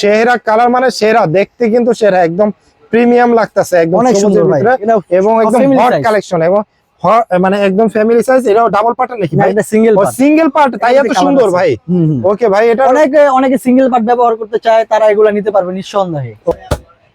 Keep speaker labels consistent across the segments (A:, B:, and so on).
A: সেরা কালার মানে সেরা দেখতে কিন্তু সেরা একদম প্রিমিয়াম লাগতেছে একদম
B: সুন্দর
A: এবং একদম হট কালেকশন এবং মানে একদম ফ্যামিলি সাইজ এটাও ডাবল পার্ট নাকি ভাই?
B: এটা সিঙ্গেল
A: পার্ট সিঙ্গেল পার্ট তাই এত সুন্দর ভাই। ওকে ভাই এটা
B: অনেকে অনেকে সিঙ্গেল পার্ট ব্যবহার করতে চায় তারা এগুলা নিতে পারবে নিঃসন্দেহে।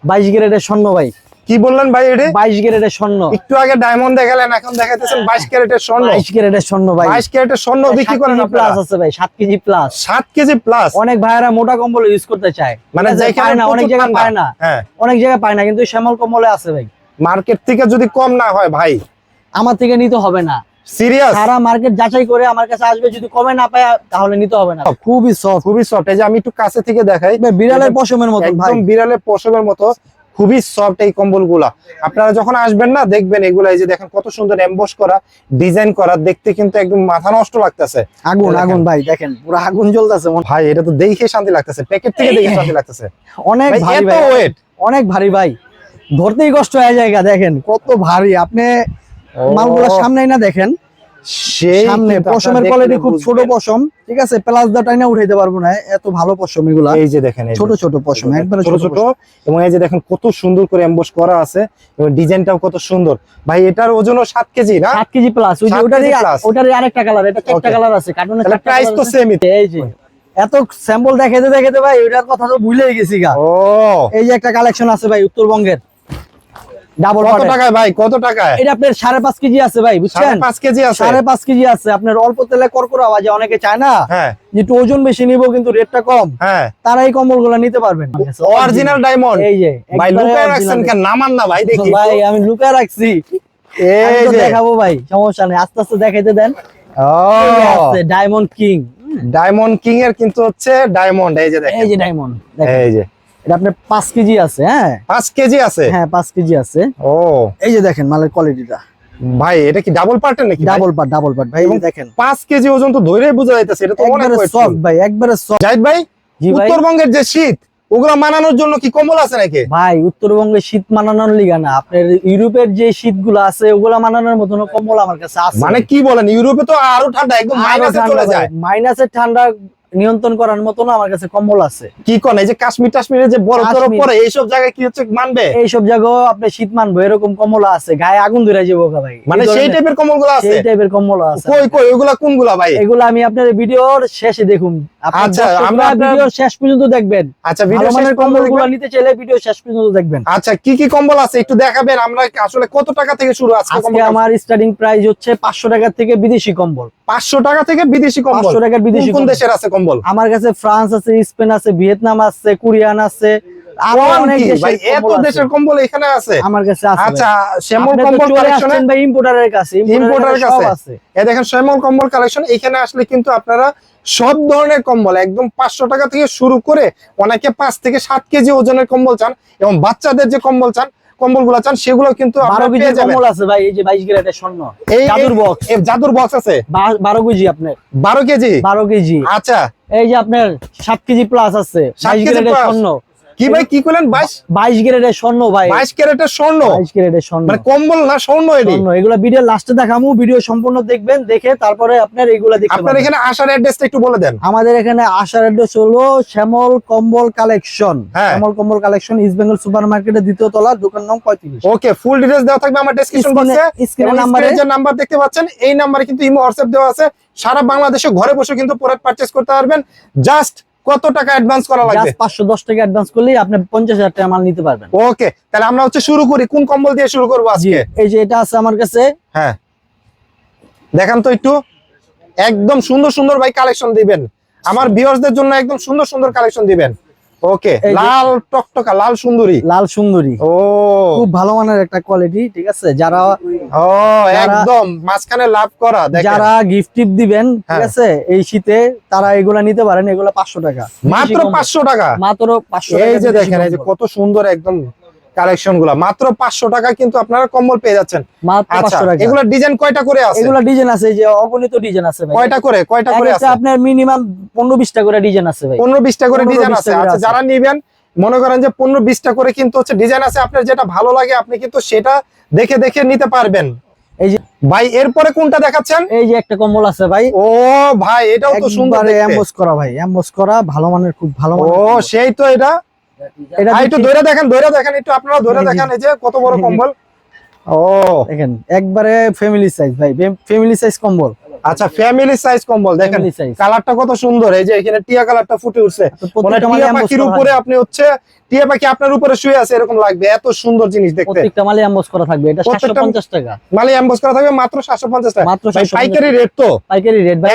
B: বাইশ গ্রেডের স্বর্ণ ভাই।
A: কি বললেন ভাই এটা?
B: বাইশ গ্রেডের স্বর্ণ।
A: একটু আগে ডায়মন্ড দেখালেন এখন দেখাইতেছেন বাইশ ক্যারেটের স্বর্ণ।
B: বাইশ গ্রেডের স্বর্ণ ভাই।
A: বাইশ ক্যারেটের স্বর্ণ বিক্রি করেন
B: প্লাস আছে ভাই সাত কেজি প্লাস
A: সাত কেজি প্লাস
B: অনেক ভাইয়েরা মোটা কম্বল ইউজ করতে চায়।
A: মানে যেখানে
B: পায় না অনেক জায়গায় পায় না।
A: হ্যাঁ।
B: অনেক জায়গায় পায় না কিন্তু শ্যামল কম্বলে আছে ভাই।
A: মার্কেট থেকে যদি কম না হয় ভাই।
B: আমার থেকে নিতে হবে না।
A: সিরিয়াস
B: সারা মার্কেট যাচাই করে আমার কাছে আসবে যদি কমে না পায় তাহলে নিতে হবে না। খুবই সফট
A: খুবই সফট এই যে আমি একটু কাছে থেকে দেখাই।
B: বিড়ালের পশমের মতো ভাই।
A: একদম বিড়ালের পশমের মতো। খুবই সফট এই কম্বলগুলা। আপনারা যখন আসবেন না দেখবেন এগুলা এই যে দেখেন কত সুন্দর এমবস করা ডিজাইন করা দেখতে কিন্তু একদম মাথা নষ্ট লাগতেছে।
B: আগুন আগুন ভাই দেখেন পুরো আগুন জ্বলতেছে।
A: ভাই এটা তো দেখে শান্তি লাগতেছে প্যাকেট থেকে দেখে শান্তি লাগতেছে।
B: অনেক
A: ভাই,
B: ভারী
A: এত
B: ভাই
A: ওয়েট
B: অনেক ভারী ভাই। ধরতেই কষ্ট হয়ে জায়গা দেখেন কত ভারী। আপনি মালগুলা সামনেই না দেখেন সামনে পশমের কোয়ালিটি খুব ছোট পশম ঠিক আছে? প্লাস দা টাইনা উঠাইতে পারব না এত ভালো পশম এগুলা।
A: এই যে দেখেন
B: ছোট ছোট পশম একবারে
A: ছোট ছোট এবং এই যে দেখেন কত সুন্দর করে এমবস করা আছে এবং ডিজাইনটাও কত সুন্দর। ভাই এটার ওজনও কেজি না?
B: কেজি প্লাস ওই যে ওটারই আরেকটা কালার এটা চারটা কালার আছে কার্টুনে
A: তাহলে প্রাইস তো সেমই
B: এই যে। এত স্যাম্পল দেখাতে দেখাতে ভাই ওটার কথা তো ভুলেই গেছি গা।
A: ও।
B: এই যে একটা কালেকশন আছে ভাই উত্তরবঙ্গের। ডাবল
A: কত টাকায় ভাই? কত টাকায়?
B: এটা আপনার কেজি আছে ভাই বুঝছেন?
A: কেজি আছে।
B: কেজি আছে। আপনার অল্প তেলে কর্করা অনেকে চায় না?
A: হ্যাঁ।
B: ওজন বেশি নিব কিন্তু রেটটা কম।
A: হ্যাঁ।
B: তারা এই নিতে পারবেন।
A: অরিজিনাল ডায়মন্ড
B: এই যে
A: ভাই লুকায় রাখছেন কেন? নামান না ভাই দেখি।
B: ভাই আমি লুকায় রাখছি।
A: এই যে।
B: দেখাবো ভাই সমস্যা নেই। আস্তে আস্তে দেখাইতে দেন। ডায়মন্ড কিং
A: ডায়মন্ড কিং এর কিন্তু হচ্ছে ডায়মন্ড এই যে দেখেন।
B: এই যে ডায়মন্ড
A: এই যে।
B: এটা আপনার পাঁচ কেজি আছে হ্যাঁ?
A: পাঁচ কেজি আছে?
B: হ্যাঁ পাঁচ কেজি আছে।
A: ও।
B: এই যে দেখেন মালের কোয়ালিটিটা
A: ভাই এটা কি ডাবল পার্টের নাকি
B: ডাবল পার্ট ডাবল পার্ট ভাই দেখেন।
A: পাঁচ কেজি ওজন তো ধরেই বোঝা যাইতেছে এটা তো অনেক
B: সফট ভাই একবারে সফট
A: জাহিদ ভাই
B: ভাই।
A: উত্তরবঙ্গের যে শীত ওগুলো মানানোর জন্য কি কম্বল আছে নাকি?
B: ভাই উত্তরবঙ্গে শীত মানানোর লিগা না। আপনার ইউরোপের যে শীতগুলো আছে ওগুলা মানানোর মতন কম্বল আমার কাছে আছে।
A: মানে কি বলেন ইউরোপে তো আরও ঠান্ডা একদম মাইনাসে চলে যায়।
B: মাইনাসের ঠান্ডা নিয়ন্ত্রণ করার মতন আমার কাছে কম্বল আছে।
A: কি কোন? এই যে কাশ্মীর টাশ্মীরে যে বরফ টরফ পরে এইসব জায়গায় কি হচ্ছে মানবে?
B: এইসব জায়গায় আপনি শীত মানবো এরকম কম্বল আছে গায়ে আগুন ধরে যাব ভাই
A: মানে সেই টাইপের কম্বলগুলো আছে?
B: সেই টাইপের কম্বল আছে।
A: কই কই ওগুলা কোনগুলা ভাই?
B: এগুলো আমি আপনার ভিডিওর শেষে দেখুন।
A: আচ্ছা, আমরা
B: ভিডিও শেষ পর্যন্ত দেখবেন।
A: আচ্ছা ভিডিও
B: গুলো নিতে চাইলে ভিডিও শেষ পর্যন্ত দেখবেন।
A: আচ্ছা কি কি কম্বল আছে একটু দেখাবেন? আমরা আসলে কত টাকা থেকে শুরু আজকে
B: আজকে
A: কম্বল
B: আমার স্টার্টিং প্রাইস হচ্ছে পাঁচশো টাকা থেকে বিদেশি কম্বল।
A: পাঁচশো টাকা থেকে বিদেশি কম্বল।
B: পাঁচশো টাকার বিদেশি
A: কোন দেশের আছে কম্বল
B: আমার কাছে ফ্রান্স আছে স্পেন আছে ভিয়েতনাম আছে কোরিয়ান আছে আরও
A: কোন
B: অনেক
A: কি?
B: দেশের
A: ভাই এত
B: কম্বল আছে।
A: দেশের কম্বল এখানে আছে
B: আমার কাছে
A: আচ্ছা শ্যামল কম্বল
B: চলে ভাই ইম্পোর্টারের কাছে ইম্পোর্টারের কাছে
A: কাছে? এ দেখেন শ্যামল কম্বল কালেকশন এখানে আসলে কিন্তু আপনারা সব ধরনের কম্বল একদম পাঁচশো টাকা থেকে শুরু করে অনেকে পাঁচ থেকে সাত কেজি ওজনের কম্বল চান এবং বাচ্চাদের যে কম্বল চান কম্বলগুলা চান সেগুলো কিন্তু
B: বারো
A: আপনারা
B: কেজি কম্বল আছে ভাই এই যে গ্রেডের স্বর্ণ। জাদুর বক্স
A: এই জাদুর বক্স আছে?
B: বা- বারো কেজি আপনার।
A: বারো কেজি?
B: বারো কেজি।
A: আচ্ছা।
B: এই যে আপনার সাত কেজি প্লাস আছে গ্রেডের স্বর্ণ।
A: কি ভাই কি করলেন বাইশ?
B: বাইশ গ্রেডের স্বর্ণ ভাই।
A: বাইশ ক্যারেটের স্বর্ণ?
B: বাইশ গ্রেডের স্বর্ণ।
A: মানে কম্বল না স্বর্ণ
B: স্বর্ণ এগুলা ভিডিও লাস্টে দেখামু ভিডিও সম্পূর্ণ দেখবেন দেখে তারপরে আপনার এগুলা দেখতে
A: আপনার এখানে আসার অ্যাড্রেসটা একটু বলে দেন।
B: আমাদের এখানে আসার অ্যাড্রেস হলো শ্যামল কম্বল কালেকশন।
A: হ্যাঁ।
B: শ্যামল কম্বল কালেকশন ইস্ট বেঙ্গল সুপার মার্কেটের দ্বিতীয় তলা দোকান নং পঁয়ত্রিশ।
A: ওকে ফুল ডিটেইলস দেওয়া থাকবে আমার ডেসক্রিপশন বক্সে
B: স্ক্রিনে নাম্বারে
A: যে নাম্বার দেখতে পাচ্ছেন এই নাম্বারে কিন্তু ইমো হোয়াটসঅ্যাপ দেওয়া আছে। সারা বাংলাদেশে ঘরে বসে কিন্তু প্রোডাক্ট পারচেজ করতে পারবেন। জাস্ট কত টাকা অ্যাডভান্স করা লাগবে?
B: জাস্ট পাঁচশো দশ টাকা অ্যাডভান্স করলেই আপনি পঞ্চাশ হাজার টাকা মাল নিতে পারবেন।
A: ওকে তাহলে আমরা হচ্ছে শুরু করি। কোন কম্বল দিয়ে শুরু করব আজকে?
B: এই যে এটা আছে আমার কাছে।
A: হ্যাঁ। দেখেন তো একটু। একদম সুন্দর সুন্দর ভাই কালেকশন দিবেন। আমার ভিউয়ার্সদের জন্য একদম সুন্দর সুন্দর কালেকশন দিবেন। ওকে লাল টকটকা লাল সুন্দরী।
B: লাল সুন্দরী।
A: ও।
B: খুব ভালো মানের একটা কোয়ালিটি ঠিক আছে? যারা
A: ও একদম মাঝখানে লাভ করা
B: যারা গিফট টিপ দিবেন ঠিক
A: হ্যাঁ।
B: আছে? এই শীতে তারা এগুলা নিতে পারেন এগুলা পাঁচশো টাকা।
A: মাত্র পাঁচশো টাকা?
B: মাত্র পাঁচশো
A: এই যে দেখেন এই যে কত সুন্দর একদম কালেকশনগুলা। মাত্র পাঁচশো টাকা কিন্তু আপনারা কম্বল পেয়ে যাচ্ছেন। আচ্ছা এগুলা ডিজাইন কয়টা করে আছে?
B: এগুলা ডিজাইন আছে যে অগণিত ডিজাইন আছে
A: কয়টা করে? কয়টা করে আছে?
B: আপনার মিনিমাম পনেরো বিশটা করে ডিজাইন আছে
A: পনেরো বিশটা করে ডিজাইন আছে। আচ্ছা যারা নিবেন মনে করেন যে পনেরো বিশটা করে কিন্তু হচ্ছে ডিজাইন আছে আপনার যেটা ভালো লাগে আপনি কিন্তু সেটা দেখে দেখে নিতে পারবেন।
B: এই যে
A: ভাই এরপরে কোনটা দেখাচ্ছেন?
B: এই যে একটা কম্বল আছে ভাই।
A: ও ভাই এটাও তো সুন্দর
B: করা ভাই এমবোস করা ভালো মানের খুব ভালো
A: ও সেই তো এটা। একটু ধরে দেখেন ধরে দেখেন একটু আপনারা ধরে। দেখেন এই যে কত বড় কম্বল। ও।
B: দেখেন। একবারে ফ্যামিলি সাইজ ভাই ফ্যামিলি সাইজ কম্বল।
A: আচ্ছা ফ্যামিলি সাইজ কম্বল দেখেন। কালারটা কত সুন্দর এই যে এখানে টিয়া কালারটা ফুটে উঠছে। মানে টিয়া পাখির উপরে আপনি হচ্ছে টিয়া পাখি আপনার উপরে শুয়ে আছে এরকম লাগবে। এত সুন্দর জিনিস দেখতে।
B: প্রত্যেকটা মালে এমবস করা থাকবে এটা
A: প্রত্যেকটা-
B: 750 টাকা।
A: মালে এমবস করা থাকবে মাত্র সাতশো পঞ্চাশ টাকা।
B: মাত্র 750
A: পাইকারি রেট তো।
B: পাইকারি রেট ভাই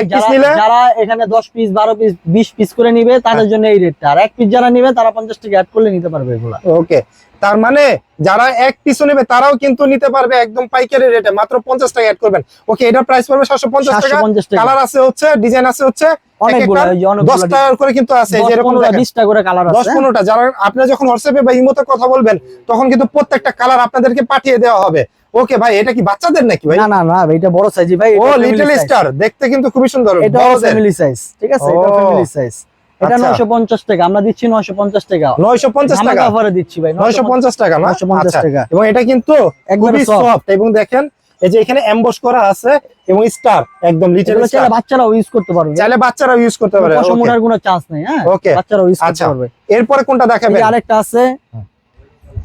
B: যারা এখানে 10 পিস 12 পিস 20 পিস করে নিবে তাদের জন্য এই রেটটা আর এক পিস যারা নিবে তারা 50 টাকা অ্যাড করলে নিতে পারবে এগুলা।
A: ওকে তার মানে যারা এক পিছু নেবে তারাও কিন্তু নিতে পারবে একদম পাইকারি রেটে মাত্র পঞ্চাশ টাকা অ্যাড করবেন। ওকে এটা প্রাইস পড়বে সাতশো পঞ্চাশ টাকা। কালার আছে হচ্ছে ডিজাইন আছে হচ্ছে
B: অনেকগুলো
A: এক একটা
B: ওই যে অনেকগুলো
A: দশ টাকা করে কিন্তু আছে এই যে এরকম
B: 15
A: দেখেন।
B: 20 টা করে কালার
A: দশ
B: আছে
A: পনেরোটা যারা আপনি যখন হোয়াটসঅ্যাপে বা ইমোতে কথা বলবেন তখন কিন্তু প্রত্যেকটা কালার আপনাদেরকে পাঠিয়ে দেওয়া হবে। ওকে ভাই এটা কি বাচ্চাদের নাকি ভাই?
B: না না না এটা বড় সাইজ ভাই
A: ও লিটল স্টার দেখতে কিন্তু খুবই সুন্দর
B: এটা ফ্যামিলি সাইজ ঠিক আছে? এটা ফ্যামিলি সাইজ এটা
A: আচ্ছা।
B: 950 টাকা আমরা দিচ্ছি 950 টাকা
A: নয়শো পঞ্চাশ টাকা
B: আমরা দিচ্ছি ভাই
A: নয়শো পঞ্চাশ টাকা না
B: 950
A: আচ্ছা।
B: টাকা।
A: এবং এটা কিন্তু
B: একদম
A: সফট এবং দেখেন এই যে এখানে এমবস করা আছে এবং স্টার একদম লিটল
B: এগুলো চাইলে বাচ্চারাও ইউজ করতে পারবে
A: চাইলে বাচ্চারা ইউজ করতে পারে
B: পশম। ওঠার কোনো চান্স নেই হ্যাঁ. বাচ্চারাও ইউজ করতে
A: আচ্ছা।
B: পারবে
A: এরপরে কোনটা দেখাবেন
B: আরেকটা আছে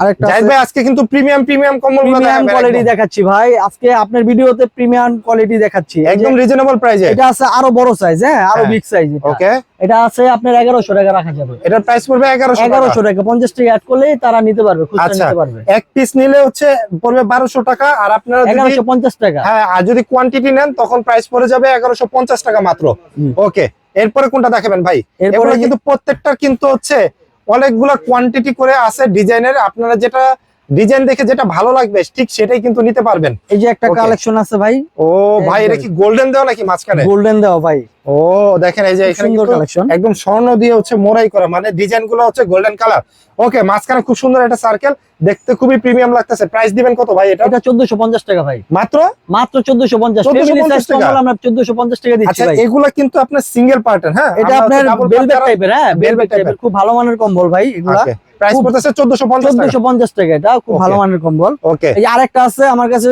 B: আরেকটা
A: ভাই আজকে কিন্তু প্রিমিয়াম প্রিমিয়াম কম্বল
B: প্রিমিয়াম কোয়ালিটি দেখাচ্ছি ভাই। আজকে আপনার ভিডিওতে প্রিমিয়াম কোয়ালিটি দেখাচ্ছি।
A: একদম রিজনেবল প্রাইসে
B: এটা আছে আরও বড় সাইজ হ্যাঁ? আরও
A: হ্যাঁ।
B: বিগ সাইজ
A: ওকে
B: এটা আছে আপনার 1100 টাকা রাখা যাবে।
A: এটার প্রাইস পড়বে 1100 টাকা।
B: 1100 টাকা 50 টাকা অ্যাড করলেই তারা নিতে পারবে খুচরা
A: আচ্ছা।
B: নিতে পারবে।
A: এক পিস নিলে হচ্ছে পড়বে 1200 টাকা আর আপনারা যদি
B: 1150 টাকা।
A: হ্যাঁ আর যদি কোয়ান্টিটি নেন তখন প্রাইস পড়ে যাবে 1150 টাকা মাত্র। ওকে এরপরে কোনটা দেখাবেন ভাই?
B: এরপরে
A: কিন্তু প্রত্যেকটা কিন্তু হচ্ছে অনেকগুলা কোয়ান্টিটি করে আছে ডিজাইনের আপনারা যেটা ডিজাইন দেখে যেটা ভালো লাগবে ঠিক সেটাই কিন্তু নিতে পারবেন।
B: এই যে একটা কালেকশন আছে ভাই।
A: ও ভাই এটা কি গোল্ডেন দেওয়া নাকি মাঝখানে?
B: গোল্ডেন দেওয়া ভাই।
A: ও দেখেন এই যে
B: সুন্দর কালেকশন
A: একদম স্বর্ণ দিয়ে হচ্ছে মোড়াই করা মানে ডিজাইনগুলো হচ্ছে গোল্ডেন কালার ওকে মাঝখানে খুব সুন্দর একটা সার্কেল দেখতে খুবই প্রিমিয়াম লাগতেছে। প্রাইস দিবেন কত ভাই এটা?
B: এটা 1450 টাকা ভাই।
A: মাত্র?
B: মাত্র 1450
A: 1450
B: ফ্যামিলি সাইজ
A: টাকা।
B: আমরা 1450 টাকা দিচ্ছি ভাই
A: আচ্ছা
B: ভাই।
A: এগুলা কিন্তু আপনার সিঙ্গেল পার্টের হ্যাঁ?
B: এটা আপনার বেলভেট টাইপের হ্যাঁ? বেলভেট টাইপের খুব ভালো মানের কম্বল ভাই এগুলা।
A: প্রাইস
B: পঞ্চাশ
A: পড়তেছে 1450 টাকা।
B: 1450 টাকা এটা খুব ভালো মানের কম্বল।
A: ওকে
B: এই আরেকটা আছে আমার কাছে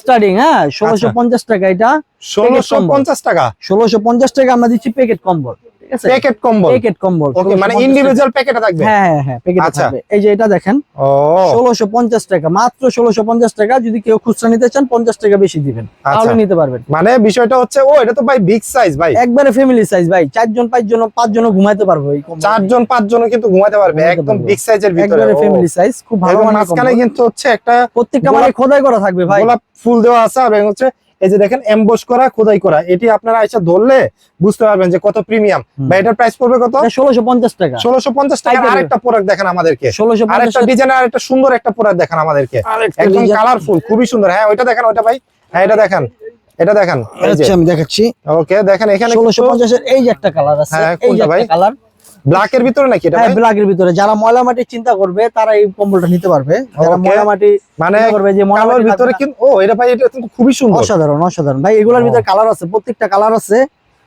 B: স্টার্টিং হ্যাঁ?
A: আচ্ছা।
B: 1650 টাকা এটা
A: 1650 টাকা।
B: 1650 টাকা আমরা দিচ্ছি প্যাকেট কম্বল। ঠিক আছে?
A: প্যাকেট কম্বল।
B: প্যাকেট কম্বল
A: ওকে মানে ইন্ডিভিজুয়াল প্যাকেটে থাকবে?
B: হ্যাঁ হ্যাঁ হ্যাঁ প্যাকেট
A: আচ্ছা।
B: থাকবে। এই যে এটা দেখেন
A: ও।
B: 1650 টাকা মাত্র 1650 টাকা যদি কেউ খুচরা নিতে চান 50 টাকা বেশি দিবেন।
A: আচ্ছা।
B: তাহলে নিতে পারবেন।
A: মানে বিষয়টা হচ্ছে ও এটা তো ভাই বিগ সাইজ ভাই।
B: একবারে ফ্যামিলি সাইজ ভাই। চারজন পাঁচজন পাঁচজন ঘুমাইতে পারবে এই কম্বল
A: চারজন পাঁচজন কিন্তু ঘুমাতে পারবে একদম বিগ সাইজের ভিতরে
B: একবারে ফ্যামিলি সাইজ খুব ভালো মানের
A: মাঝখানে কিন্তু হচ্ছে একটা
B: প্রত্যেকটা মানে খোদাই করা থাকবে ভাই।
A: গোলাপ ফুল দেওয়া আছে আর হচ্ছে এই যে দেখেন এমবস করা খোদাই করা এটি আপনারা এসে ধরলে বুঝতে পারবেন যে কত প্রিমিয়াম। বা এটার প্রাইস পড়বে কত?
B: এটা 1650 টাকা।
A: ষোলোশো পঞ্চাশ টাকা।
B: পাইকারি।
A: আরেকটা প্রোডাক্ট দেখেন আমাদেরকে।
B: 1650
A: আরেকটা ডিজাইন আর একটা সুন্দর একটা প্রোডাক্ট দেখেন আমাদেরকে। একদম কালারফুল খুবই সুন্দর। হ্যাঁ ওইটা দেখেন ওইটা ভাই। হ্যাঁ এটা দেখেন। এটা দেখেন।
B: আচ্ছা আমি দেখাচ্ছি।
A: ওকে দেখেন এখানে
B: 1650 এর এই যে একটা কালার আছে।
A: হ্যাঁ,
B: এই যে একটা কালার
A: ব্ল্যাক এর ভিতরে নাকি এটা
B: হ্যাঁ ভিতরে। যারা ময়লা মাটি চিন্তা করবে তারা এই কম্বলটা নিতে পারবে। যারা ময়লা মাটি
A: মানে
B: করবে যে ময়লা
A: ভিতরে কিন্তু ও এটা ভাই এটা কিন্তু খুবই সুন্দর।
B: অসাধারণ অসাধারণ। ভাই এগুলোর ভিতরে কালার আছে প্রত্যেকটা কালার আছে।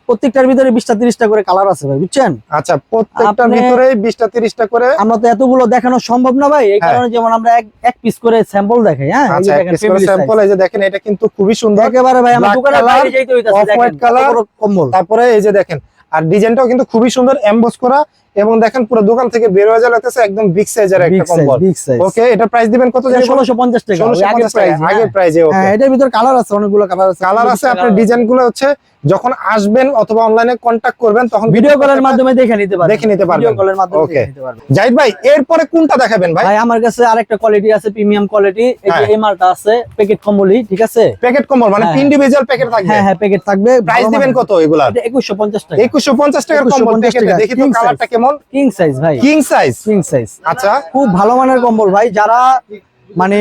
B: প্রত্যেকটার ভিতরে বিশটা তিরিশটা করে কালার আছে ভাই বুঝছেন?
A: আচ্ছা প্রত্যেকটার ভিতরে বিশটা তিরিশটা করে
B: আমরা তো এতগুলো দেখানো সম্ভব না ভাই এই
A: হ্যাঁ।
B: কারণে যেমন আমরা এক এক পিস করে স্যাম্পল দেখাই হ্যাঁ?
A: আচ্ছা স্যাম্পল এই যে দেখেন এটা কিন্তু খুবই সুন্দর।
B: একেবারে ভাই আমরা
A: color,
B: বাইরে যাইতে হইতাছে দেখেন
A: color।
B: কম্বল।
A: তারপরে এই যে দেখেন আর ডিজাইনটাও কিন্তু খুবই সুন্দর এমবস করা এবং দেখেন পুরো দোকান থেকে বের হয়ে যাওয়া লাগতেছে একদম বিগ সাইজের একটা কম্বল। ওকে এটা প্রাইস দিবেন কত জানেন
B: 1650 টাকা
A: 1650 টাকা
B: প্রাইস
A: আগের প্রাইজে ওকে
B: হ্যাঁ এটার ভিতর কালার আছে অনেকগুলো কালার আছে।
A: কালার আছে আপনার ডিজাইনগুলো হচ্ছে যখন আসবেন অথবা অনলাইনে কন্টাক্ট করবেন তখন
B: ভিডিও কলের মাধ্যমে দেখে নিতে পারবেন।
A: দেখে নিতে পারবেন।
B: ভিডিও কলের মাধ্যমে দেখে নিতে পারবেন।
A: জাহিদ ভাই এরপরে কোনটা দেখাবেন ভাই?
B: ভাই আমার কাছে আরেকটা কোয়ালিটি আছে প্রিমিয়াম কোয়ালিটি এই যে
A: হ্যাঁ।
B: মালটা আছে প্যাকেট কম্বলি ঠিক আছে?
A: প্যাকেট কম্বল মানে
B: হ্যাঁ।
A: ইন্ডিভিজুয়াল প্যাকেট থাকবে।
B: হ্যাঁ হ্যাঁ প্যাকেট থাকবে।
A: প্রাইস দিবেন কত এগুলা
B: এটা 2150 টাকা।
A: একুশশো পঞ্চাশ টাকার কম্বল
B: 2150 টাকা,
A: দেখি তো। কালারটা কেমন
B: কিং সাইজ ভাই।
A: কিং সাইজ
B: কিং সাইজ
A: আচ্ছা।
B: খুব ভালো মানের কম্বল ভাই। যারা মানে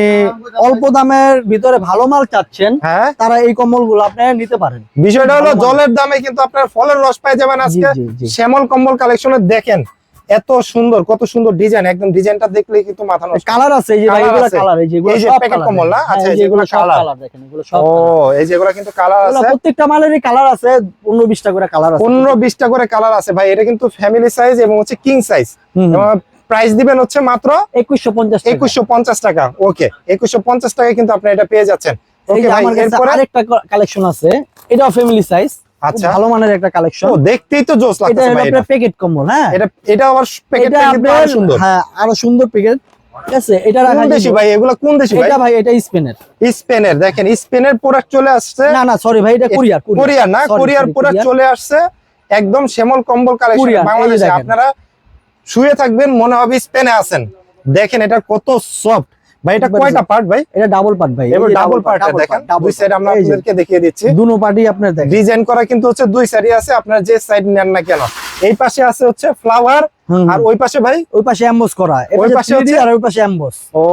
B: অল্প দামের ভিতরে ভালো মাল চাচ্ছেন
A: হ্যাঁ।
B: তারা এই কম্বলগুলো আপনি নিতে পারেন।
A: বিষয়টা হলো জলের দামে কিন্তু আপনার ফলের রস পাই যাবেন আজকে। শ্যামল কম্বল কালেকশনে দেখেন। এত সুন্দর কত সুন্দর ডিজাইন একদম ডিজাইনটা দেখলে কিন্তু মাথা নষ্ট।
B: কালার আছে এই যে ভাই এগুলো কালার এই যে এগুলো সব কালার
A: কম্বল না? আচ্ছা, এই যে
B: এগুলো
A: এগুলো
B: সব কালার দেখেন এগুলো সব
A: ও। এই যেগুলো কিন্তু কালার আছে।
B: প্রত্যেকটা মালেরই কালার আছে পনেরো বিশটা করে কালার আছে।
A: পনেরো বিশটা করে কালার আছে। ভাই এটা কিন্তু ফ্যামিলি সাইজ এবং হচ্ছে কিং সাইজ প্রাইস দিবেন হচ্ছে মাত্র
B: একুশশো পঞ্চাশ
A: একুশশো পঞ্চাশ টাকা। ওকে একুশশো পঞ্চাশ টাকায় কিন্তু আপনি এটা পেয়ে যাচ্ছেন।
B: যে
A: ভাই, এরপরে?
B: আরেকটা কালেকশন আছে এটাও ফ্যামিলি সাইজ
A: আচ্ছা।
B: ভালো মানের একটা কালেকশন
A: ও দেখতেই তো জোস ভাই এটা
B: আপনার প্যাকেট কম্বল হ্যাঁ?
A: এটা এটা আবার কিন্তু আরও সুন্দর।
B: হ্যাঁ আরও সুন্দর প্যাকেট ঠিক আছে এটা রাখা
A: কোন দেশি ভাই? এগুলা কোন দেশি ভাই?
B: এটা ভাই এটা স্পেনের।
A: স্পেনের দেখেন স্পেনের প্রোডাক্ট চলে আসছে।
B: না না সরি ভাই এটা কোরিয়ার
A: কোরিয়ার। না কোরিয়ার প্রোডাক্ট চলে আসছে। একদম শ্যামল কম্বল কালেকশন বাংলাদেশে আপনারা শুয়ে থাকবেন মনে হবে স্পেনে আছেন। দেখেন এটা কত সফট ভাই এটা কয়টা পার্ট ভাই?
B: এটা ডাবল পার্ট ভাই।
A: এবার ডাবল পার্ট দেখেন দুই সাইড আমরা আপনাদেরকে দেখিয়ে দিচ্ছি।
B: দুনো পার্টি আপনার দেখেন।
A: ডিজাইন করা কিন্তু হচ্ছে দুই সাইডই আছে আপনারা যে সাইড নেন না কেন। এই পাশে আছে হচ্ছে ফ্লাওয়ার আর ওই পাশে ভাই?
B: ওই পাশে এমবস করা।
A: ওই পাশে হচ্ছে-
B: আর ওই পাশে এমবস
A: ও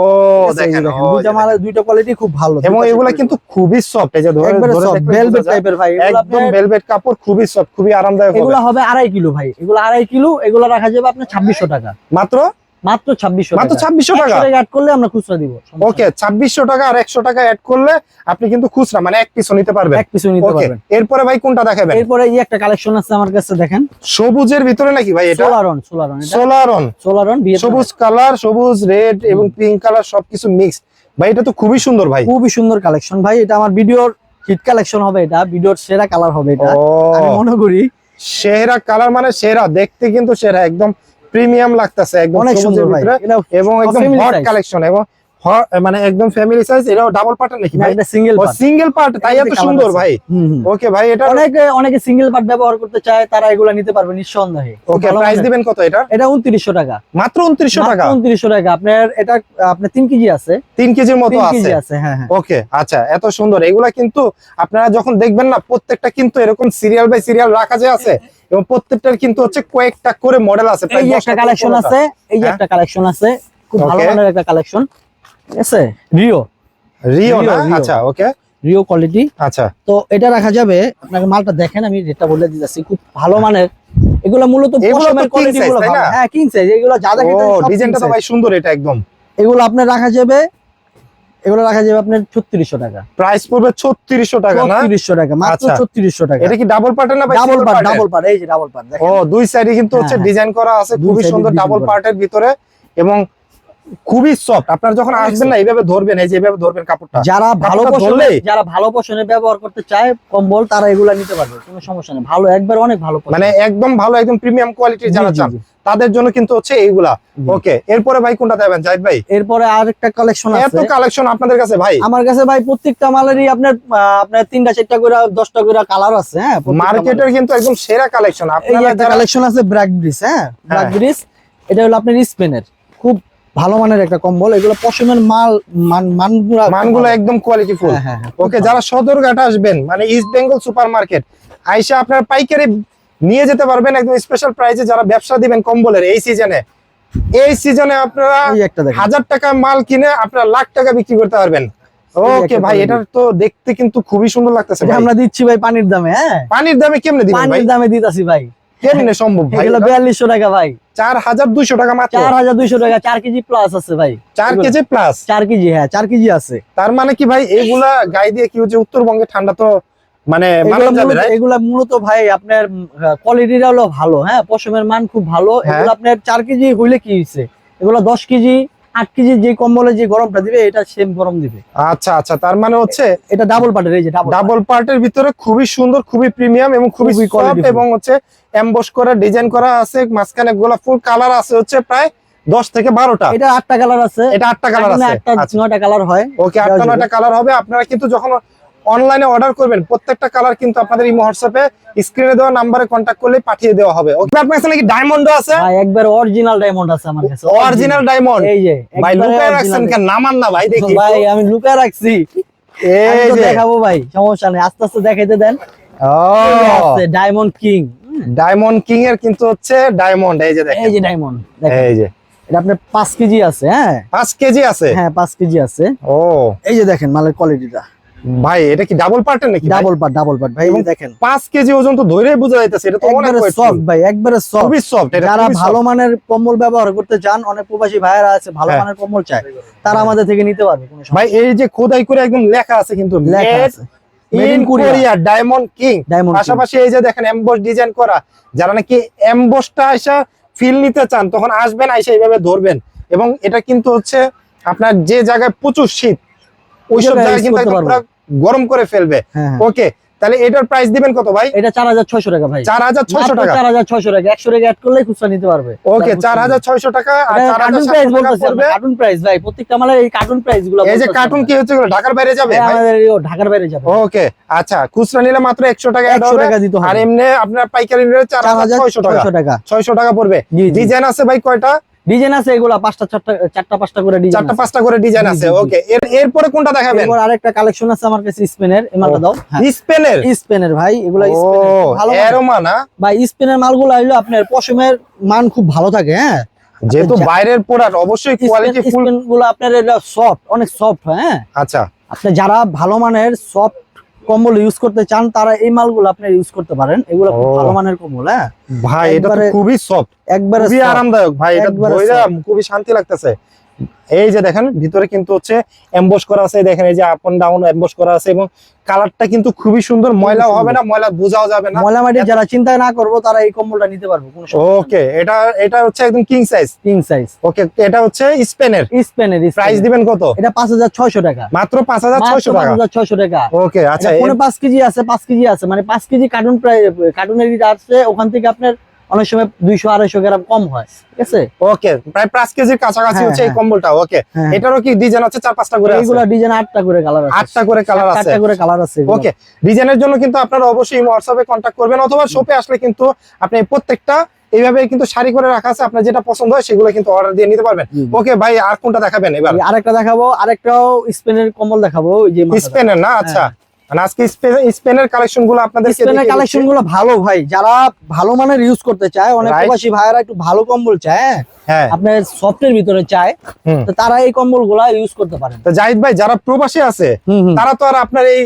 A: দেখেন
B: দুইটা মাল দুইটা কোয়ালিটি খুব ভালো।
A: এবং এগুলা কিন্তু খুবই সফট এই যে ধরে
B: সফট ভেলভেট টাইপের ভাই
A: একদম ভেলভেট কাপড় খুবই সফট খুবই আরামদায়ক হবে।
B: এগুলো হবে আড়াই কিলো ভাই। এগুলো আড়াই কিলো এগুলো রাখা যাবে আপনার ছাব্বিশশো টাকা।
A: মাত্র?
B: মাত্র ছাব্বিশশো
A: মাত্র ছাব্বিশশো টাকা?
B: অ্যাড করলে আমরা খুচরা দিব
A: ওকে ছাব্বিশশো টাকা আর একশো টাকা অ্যাড করলে আপনি কিন্তু খুচরা মানে এক পিছও নিতে পারবেন।
B: এক পিছু নিতে পারবেন।
A: এরপরে ভাই কোনটা দেখাবেন?
B: এরপরে এই একটা কালেকশন আছে আমার কাছে দেখেন।
A: সবুজের ভিতরে নাকি ভাই এটা?
B: সোলারন সোলারন এটা।
A: সোলারন।
B: সোলারন
A: সবুজ কালার সবুজ রেড এবং পিঙ্ক কালার সবকিছু মিক্স ভাই এটা তো খুবই সুন্দর ভাই।
B: খুবই সুন্দর কালেকশন ভাই এটা আমার ভিডিওর হিট কালেকশন হবে এটা ভিডিওর সেরা কালার হবে এটা। আমি মনে করি
A: সেরা কালার মানে সেরা দেখতে কিন্তু সেরা একদম প্রিমিয়াম লাগতেছে একদম
B: অনেক সুন্দর ভাই।
A: এবং একদম হট কালেকশন এবং মানে একদম ফ্যামিলি সাইজ এটাও ডাবল পার্টার নাকি ভাই?
B: এটা সিঙ্গেল
A: সিঙ্গেল পার্ট তাই এত সুন্দর ভাই। ওকে ভাই এটা
B: অনেকে অনেকে সিঙ্গেল পার্ট ব্যবহার করতে চায় তারা এগুলা নিতে পারবে নিঃসন্দেহে।
A: ওকে প্রাইস দিবেন কত এটা?
B: এটা উনত্রিশশো টাকা।
A: মাত্র উনত্রিশশো টাকা?
B: উনত্রিশশো টাকা। আপনার এটা আপনার তিন কেজি আছে।
A: তিন কেজির মতো আছে।
B: কেজি আছে হ্যাঁ হ্যাঁ।
A: ওকে আচ্ছা এত সুন্দর। এগুলা কিন্তু আপনারা যখন দেখবেন না প্রত্যেকটা কিন্তু এরকম সিরিয়াল বাই সিরিয়াল রাখা যে আছে এবং প্রত্যেকটার কিন্তু হচ্ছে কয়েকটা করে মডেল আছে
B: এই একটা কালেকশন আছে। এই
A: হ্যাঁ?
B: একটা কালেকশন আছে খুব ভালো মানের একটা কালেকশন ঠিক আছে? রিও
A: রিও না। আচ্ছা ওকে
B: রিও কোয়ালিটি
A: আচ্ছা।
B: তো এটা রাখা যাবে আপনাকে মালটা দেখেন আমি রেটটা বলে দিতেছি খুব ভালো মানের। এগুলো মূলত পশমের কোয়ালিটি গুলো হ্যাঁ কিং সাইজ এগুলো যা সব
A: ডিজাইনটা তো ভাই সুন্দর এটা একদম।
B: এগুলো আপনার রাখা যাবে এগুলো রাখা যাবে আপনার ছত্রিশশো টাকা
A: প্রাইস পড়বে ছত্রিশশো টাকা না
B: ছত্রিশশো টাকা মাত্র
A: আচ্ছা।
B: ছত্রিশশো টাকা
A: এটা কি ডাবল পার্টের না
B: ডাবল পার্ট ডাবল পার্ট এই যে ডাবল পার্ট
A: ও দুই সাইডে কিন্তু হচ্ছে
B: হ্যাঁ, হ্যাঁ।
A: ডিজাইন করা আছে খুবই সুন্দর ডাবল। পার্টের ভিতরে এবং খুবই সফট আপনারা যখন আসবেন না এইভাবে ধরবেন এই যে এইভাবে ধরবেন কাপড়টা।
B: যারা ভালো
A: কাপড়টা
B: যারা ভালো পছন্দের ব্যবহার করতে চায় কম্বল তারা এগুলা নিতে পারবে কোনো সমস্যা নেই। ভালো একবার অনেক ভালো
A: মানে একদম ভালো একদম প্রিমিয়াম কোয়ালিটির যারা চান তাদের জন্য কিন্তু হচ্ছে এইগুলা। ওকে এরপরে ভাই কোনটা দেবেন? জাহিদ ভাই।
B: এরপরে আরেকটা কালেকশন আছে।
A: এত কালেকশন আপনাদের কাছে ভাই।
B: আমার কাছে ভাই প্রত্যেকটা মালেরই আপনার আপনার তিনটা চারটা করে দশটা করে কালার আছে হ্যাঁ
A: মার্কেটের কিন্তু একদম সেরা কালেকশন
B: একটা কালেকশন আছে ব্র্যাক ব্রিজ হ্যাঁ? ব্র্যাক ব্রিজ এটা হলো আপনার স্পেনের খুব ভালো মানের একটা কম্বল এগুলো পশমের মাল মান মানগুলো
A: মানগুলো একদম কোয়ালিটি ফুল ওকে যারা সদরঘাট আসবেন মানে ইস্ট বেঙ্গল সুপার মার্কেট আইসা আপনার পাইকারি নিয়ে যেতে পারবেন একদম স্পেশাল প্রাইসে যারা ব্যবসা দিবেন কম্বলের এই সিজনে এই সিজনে আপনারা হাজার টাকা মাল কিনে আপনারা লাখ টাকা বিক্রি করতে পারবেন। ওকে ভাই। এটা তো দেখতে কিন্তু খুবই সুন্দর লাগতেছে ভাই।
B: আমরা দিচ্ছি ভাই পানির দামে হ্যাঁ?
A: পানির দামে কেমনে দিবেন ভাই?
B: পানির দামে দিতাছি ভাই।
A: কেমনে সম্ভব ভাই?
B: এগুলো বিয়াল্লিশশো টাকা ভাই।
A: চার হাজার দুইশো টাকা মাত্র।
B: চার হাজার দুইশো টাকা চার কেজি প্লাস আছে ভাই।
A: চার
B: এগুলো-
A: কেজি প্লাস
B: চার কেজি হ্যাঁ চার কেজি আছে।
A: তার মানে কি ভাই এগুলা গায়ে দিয়ে কি হচ্ছে উত্তরবঙ্গে ঠান্ডা তো মানে মানা যাবে
B: এগুলা মূলত ভাই আপনার কোয়ালিটিটা হলো ভালো হ্যাঁ? পশমের মান খুব ভালো।
A: হ্যাঁ।
B: এগুলো আপনার চার কেজি হইলে কি হয়েছে এগুলো দশ কেজি আট কেজি যে কম্বলে যে গরমটা দিবে এটা সেম গরম দিবে।
A: আচ্ছা আচ্ছা তার মানে হচ্ছে
B: এটা ডাবল পার্টের এই যে ডাবল
A: ডাবল পার্টের ভিতরে খুবই সুন্দর খুবই প্রিমিয়াম এবং খুবই
B: খুবই
A: সফট এবং হচ্ছে এমবস করা ডিজাইন করা আছে মাঝখানে গোলাপ ফুল কালার আছে হচ্ছে প্রায় দশ থেকে বারোটা।
B: এটা আটটা কালার আছে।
A: এটা আটটা কালার আছে।
B: আটটা
A: আচ্ছা।
B: নয়টা কালার হয়।
A: ওকে আটটা
B: দেওয়া
A: নয়টা কালার হবে। আপনারা কিন্তু যখন অনলাইনে অর্ডার করবেন প্রত্যেকটা কালার কিন্তু আপনাদের এই হোয়াটসঅ্যাপে স্ক্রিনে দেওয়া নাম্বারে কন্ট্যাক্ট করলে পাঠিয়ে দেওয়া হবে। ওকে আপনার কাছে নাকি ডায়মন্ডও আছে?
B: ভাই একবার অরিজিনাল ডায়মন্ড আছে আমার কাছে।
A: অরিজিনাল ডায়মন্ড
B: এই যে
A: ভাই লুকায় রাখছেন কেন? নামান না ভাই দেখি।
B: ভাই আমি লুকায় রাখছি।
A: এই যে।
B: দেখাবো ভাই সমস্যা নেই আস্তে আস্তে দেখাইতে দেন। ডায়মন্ড কিং
A: ডায়মন্ড কিং এর কিন্তু হচ্ছে ডায়মন্ড এই যে দেখেন।
B: এই যে ডায়মন্ড দেখেন।
A: এই যে।
B: এটা আপনার পাঁচ কেজি আছে হ্যাঁ?
A: পাঁচ কেজি আছে?
B: হ্যাঁ পাঁচ কেজি আছে।
A: ও।
B: এই যে দেখেন মালের কোয়ালিটিটা
A: ভাই এটা কি ডাবল পার্টের নাকি
B: ডাবল পার্ট ডাবল পার্ট ভাই দেখেন।
A: পাঁচ কেজি ওজন তো ধরেই বোঝা যাইতেছে এটা তো অনেক
B: সফট ভাই একবারে সফট
A: খুবই সফট এটা
B: যারা ভালো মানের কম্বল ব্যবহার করতে চান অনেক প্রবাসী ভাইয়েরা আছে ভালো
A: হ্যাঁ।
B: মানের কম্বল চায় তারা আমাদের থেকে নিতে পারবে
A: ভাই এই যে খোদাই করে একদম লেখা আছে কিন্তু।
B: লেখা আছে।
A: In Korea diamond king
B: diamond
A: পাশাপাশি এই যে দেখেন এমবস ডিজাইন করা। যারা নাকি এমবসটা আইসা ফিল নিতে চান তখন আসবেন আইসা এইভাবে ধরবেন। এবং এটা কিন্তু হচ্ছে আপনার যে জায়গায় প্রচুর শীত ওইসব
B: জায়গায়
A: কিন্তু গরম করে ফেলবে।
B: হ্যাঁ হ্যাঁ।
A: ওকে তাহলে এটার প্রাইস দিবেন কত ভাই?
B: এটা চার হাজার ছয়শো টাকা ভাই।
A: চার হাজার ছয়শো টাকা।
B: চার হাজার ছয়শো টাকা। একশো টাকা অ্যাড করলে খুচরা নিতে পারবে।
A: ওকে চার হাজার ছয়শো টাকা। আর টাকা
B: বলতেছি কার্টুন প্রাইস ভাই। প্রত্যেকটা মালের এই কার্টুন প্রাইসগুলো
A: এই যে কার্টুন কি হচ্ছে এগুলো? ঢাকার বাইরে যাবে ভাই?
B: আমাদের ঢাকার বাইরে যাবে।
A: ওকে আচ্ছা খুচরা নিলে মাত্র একশো টাকা add
B: একশো
A: হবে।
B: টাকা দিতে
A: আর এমনি আপনার পাইকারি নিলে চার
B: চার
A: হাজার
B: হাজার
A: ছয়শো টাকা।
B: ছয়শো টাকা।
A: ছয়শো টাকা পড়বে। ডিজাইন আছে ভাই কয়টা?
B: ডিজাইন আছে এগুলা পাঁচটা চারটা চারটা পাঁচটা করে ডিজাইন
A: চারটা পাঁচটা করে ডিজাইন আছে। ওকে এর এরপরে কোনটা দেখাবেন?
B: এরপর আরেকটা কালেকশন আছে আমার কাছে স্পেনের মালটা দাও। হ্যাঁ।
A: স্পেনের
B: স্পেনের ভাই এগুলা স্পেনের ভালো মাল।
A: এরোমা না?
B: ভাই স্পেনের মালগুলো আপনার পশমের মান খুব ভালো থাকে হ্যাঁ।
A: যেহেতু বাইরের প্রোডাক্ট অবশ্যই কোয়ালিটি
B: ফুলগুলো আপনার এটা সফট অনেক সফট হ্যাঁ
A: আচ্ছা।
B: আপনি যারা ভালো মানের সফট কম্বল ইউজ করতে চান তারা এই মালগুলো আপনি ইউজ করতে পারেন। এগুলো খুব ভালো মানের কম্বল হ্যাঁ?
A: ভাই এটা তো খুবই সফট
B: একবারে
A: খুবই আরামদায়ক। ভাই এটা
B: ধরে
A: খুবই শান্তি লাগতেছে। এই যে দেখেন ভিতরে কিন্তু হচ্ছে এমবস করা আছে দেখেন এই যে আপ এন্ড ডাউন এমবস করা আছে এবং কালারটা কিন্তু খুবই সুন্দর ময়লা হবে না ময়লা বোঝাও যাবে না।
B: ময়লা মাটি যারা চিন্তা না করব তারা এই কম্বলটা নিতে পারবে কোনো
A: ওকে এটা এটা হচ্ছে একদম king size
B: king size
A: okay এটা হচ্ছে স্পেনের
B: স্পেনের
A: প্রাইস দিবেন কত?
B: এটা পাঁচ হাজার ছয়শো টাকা।
A: মাত্র পাঁচ হাজার ছয়শো টাকা।
B: হাজার ছয়শো টাকা।
A: ওকে আচ্ছা এর-
B: পাঁচ কেজি আছে পাঁচ কেজি আছে মানে পাঁচ কেজি কার্টুন প্রায় কার্টুনের আছে ওখান থেকে আপনার অনেক সময় দুইশো আড়াইশো গ্রাম কম হয় ঠিক আছে?
A: ওকে প্রায় পাঁচ কেজির কাছাকাছি
B: হ্যাঁ,
A: হচ্ছে এই
B: হ্যাঁ।
A: কম্বলটা ওকে
B: হ্যাঁ।
A: এটারও কি ডিজাইন আছে? চার পাঁচটা করে আছে?
B: এইগুলা ডিজাইন আটটা করে কালার আছে।
A: আটটা করে কালার আছে।
B: আটটা করে কালার আছে
A: ওকে ডিজাইনের জন্য কিন্তু আপনারা অবশ্যই হোয়াটসঅ্যাপে কন্ট্যাক্ট করবেন অথবা শপে আসলে কিন্তু আপনি প্রত্যেকটা এইভাবে কিন্তু শাড়ি করে রাখা আছে আপনার যেটা পছন্দ হয় সেগুলো কিন্তু অর্ডার দিয়ে নিতে পারবেন। ওকে ভাই আর কোনটা দেখাবেন এবার?
B: আরেকটা দেখাবো আরেকটাও স্পেনের কম্বল দেখাবো যে
A: স্পেনের না? আচ্ছা। মানে আজকে স্পেনের কালেকশনগুলো আপনাদের
B: স্পেনের কালেকশনগুলো ভালো ভাই। যারা ভালো মানের ইউজ করতে চায় অনেক প্রবাসী ভাইয়েরা একটু ভালো কম্বল চায় হ্যাঁ?
A: হ্যাঁ।
B: আপনার সফটের ভিতরে চায় তো তারা এই কম্বলগুলা ইউজ করতে পারে
A: তো জাহিদ ভাই যারা প্রবাসী আছে। তারা তো আর আপনার এই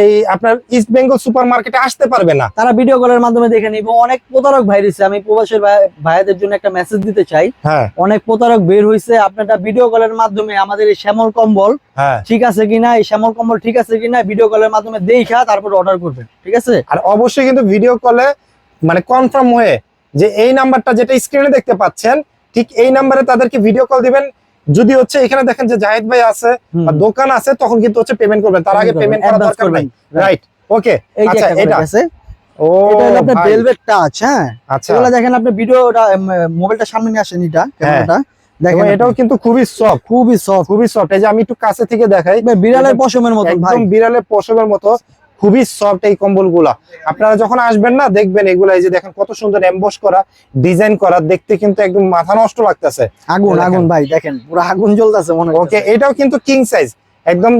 A: এই আপনার ইস্ট বেঙ্গল সুপার মার্কেটে আসতে পারবে না।
B: তারা ভিডিও কলের মাধ্যমে দেখে নিব। অনেক প্রতারক ভাই রয়েছে। আমি প্রবাসের ভাই- ভাইয়াদের জন্য একটা মেসেজ দিতে চাই।
A: হ্যাঁ।
B: অনেক প্রতারক বের হয়েছে আপনারা ভিডিও কলের মাধ্যমে আমাদের এই শ্যামল কম্বল
A: হ্যাঁ।
B: ঠিক আছে কিনা এই শ্যামল কম্বল ঠিক আছে কিনা ভিডিও কলের মাধ্যমে দেখা তারপর অর্ডার করবেন। ঠিক আছে?
A: আর অবশ্যই কিন্তু ভিডিও কলে মানে কনফার্ম হয়ে যে এই নাম্বারটা যেটা স্ক্রিনে দেখতে পাচ্ছেন ঠিক এই নাম্বারে তাদেরকে ভিডিও কল দিবেন। যদি হচ্ছে এখানে দেখেন যে জাহিদ ভাই আছে। দোকান আছে তখন কিন্তু হচ্ছে পেমেন্ট করবেন। তার আগে পেমেন্ট করা দরকার নাই। রাইট ওকে আচ্ছা এটা।
B: গেছে
A: ও
B: এটা হলো আপনার ভেলভেট টাচ হ্যাঁ?
A: আচ্ছা।
B: এগুলো দেখেন আপনি ভিডিওটা মোবাইলটা সামনে নিয়ে আসেন এটা ক্যামেরাটা। দেখেন
A: এটাও কিন্তু খুবই সফট
B: খুবই সফট
A: খুবই সফট এই যে আমি একটু কাছে থেকে দেখাই।
B: বিড়ালের পশমের মতো
A: একদম বিড়ালের পশমের মতো। খুবই সফট এই কম্বলগুলা আপনারা যখন আসবেন না দেখবেন এগুলা এই যে দেখেন কত সুন্দর এম্বস করা ডিজাইন করা দেখতে কিন্তু একদম মাথা নষ্ট লাগতেছে।
B: আগুন আগুন ভাই দেখেন পুরো আগুন জ্বলতেছে মনে
A: ওকে
B: ওকে
A: এটাও কিন্তু কিং সাইজ একদম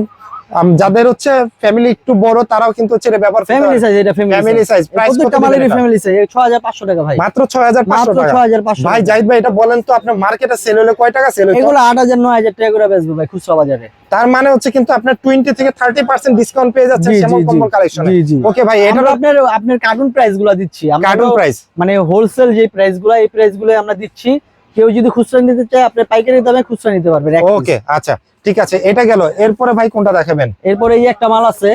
A: যাদের হচ্ছে ফ্যামিলি একটু বড় তারাও কিন্তু হচ্ছে এটা ব্যবহার
B: ফ্যামিলি সাইজ এটা
A: ফ্যামিলি সাইজ প্রাইস কত
B: মালেরই ফ্যামিলি সাইজ 6500 টাকা ভাই।
A: মাত্র 6500
B: মাত্র
A: টাকা।
B: 6500
A: ভাই জাহিদ ভাই এটা বলেন তো আপনার মার্কেটে সেল হলে কয় টাকা সেল হতো
B: এগুলো 8000 9000 টাকা করে বেচবে ভাই খুচরা বাজারে।
A: তার মানে হচ্ছে কিন্তু আপনার 20 থেকে 30% ডিসকাউন্ট পেয়ে যাচ্ছেন
B: জি,
A: শ্যামল কম্বল কালেকশনে ওকে ভাই এটা
B: আপনার আপনার কার্টুন প্রাইসগুলো দিচ্ছি। আমরা
A: কার্টুন প্রাইস
B: মানে হোলসেল যে প্রাইসগুলো এই প্রাইসগুলো আমরা দিচ্ছি। কেউ যদি খুচরা নিতে চায় আপনি পাইকারি দামে খুচরা নিতে পারবেন
A: ওকে আচ্ছা ঠিক আছে এটা গেল। এরপরে ভাই কোনটা দেখাবেন?
B: এরপরে এই একটা মাল আছে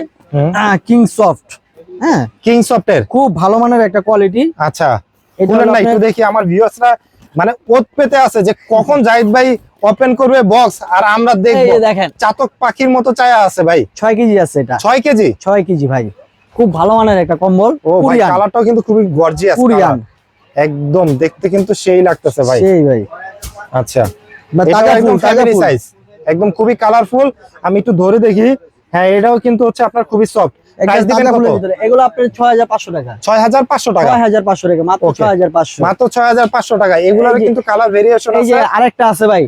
B: কিং সফট হ্যাঁ?
A: কিং সফটের
B: খুব ভালো মানের একটা কোয়ালিটি
A: আচ্ছা
B: এটা
A: না একটু দেখি আমার ভিউয়ার্সরা মানে ওত পেতে আছে যে কখন জাহিদ ভাই ওপেন করবে বক্স আর আমরা দেখব।
B: দেখেন।
A: চাতক পাখির মতো চায়া আছে ভাই।
B: ছয় কেজি আছে এটা।
A: ছয় কেজি?
B: ছয় কেজি ভাই। খুব ভালো মানের একটা কম্বল।
A: ও ভাই কালারটাও কিন্তু খুবই গর্জিয়াস
B: কোরিয়ান
A: একদম দেখতে কিন্তু সেই লাগতেছে ভাই।
B: সেই ভাই।
A: আচ্ছা। একদম
B: ফুল তাজা
A: সাইজ একদম খুবই কালারফুল আমি একটু ধরে দেখি। হ্যাঁ এটাও কিন্তু হচ্ছে আপনার খুবই সফট
B: এগুলো আপনার ছয় হাজার পাঁচশো টাকা।
A: ছয় হাজার পাঁচশো টাকা।
B: ছয় হাজার পাঁচশো টাকা মাত্র. ছয় হাজার পাঁচশো।
A: মাত্র ছয় হাজার পাঁচশো টাকা। এগুলোর কিন্তু কালার ভেরিয়েশন
B: এই যে আরেকটা আছে ভাই।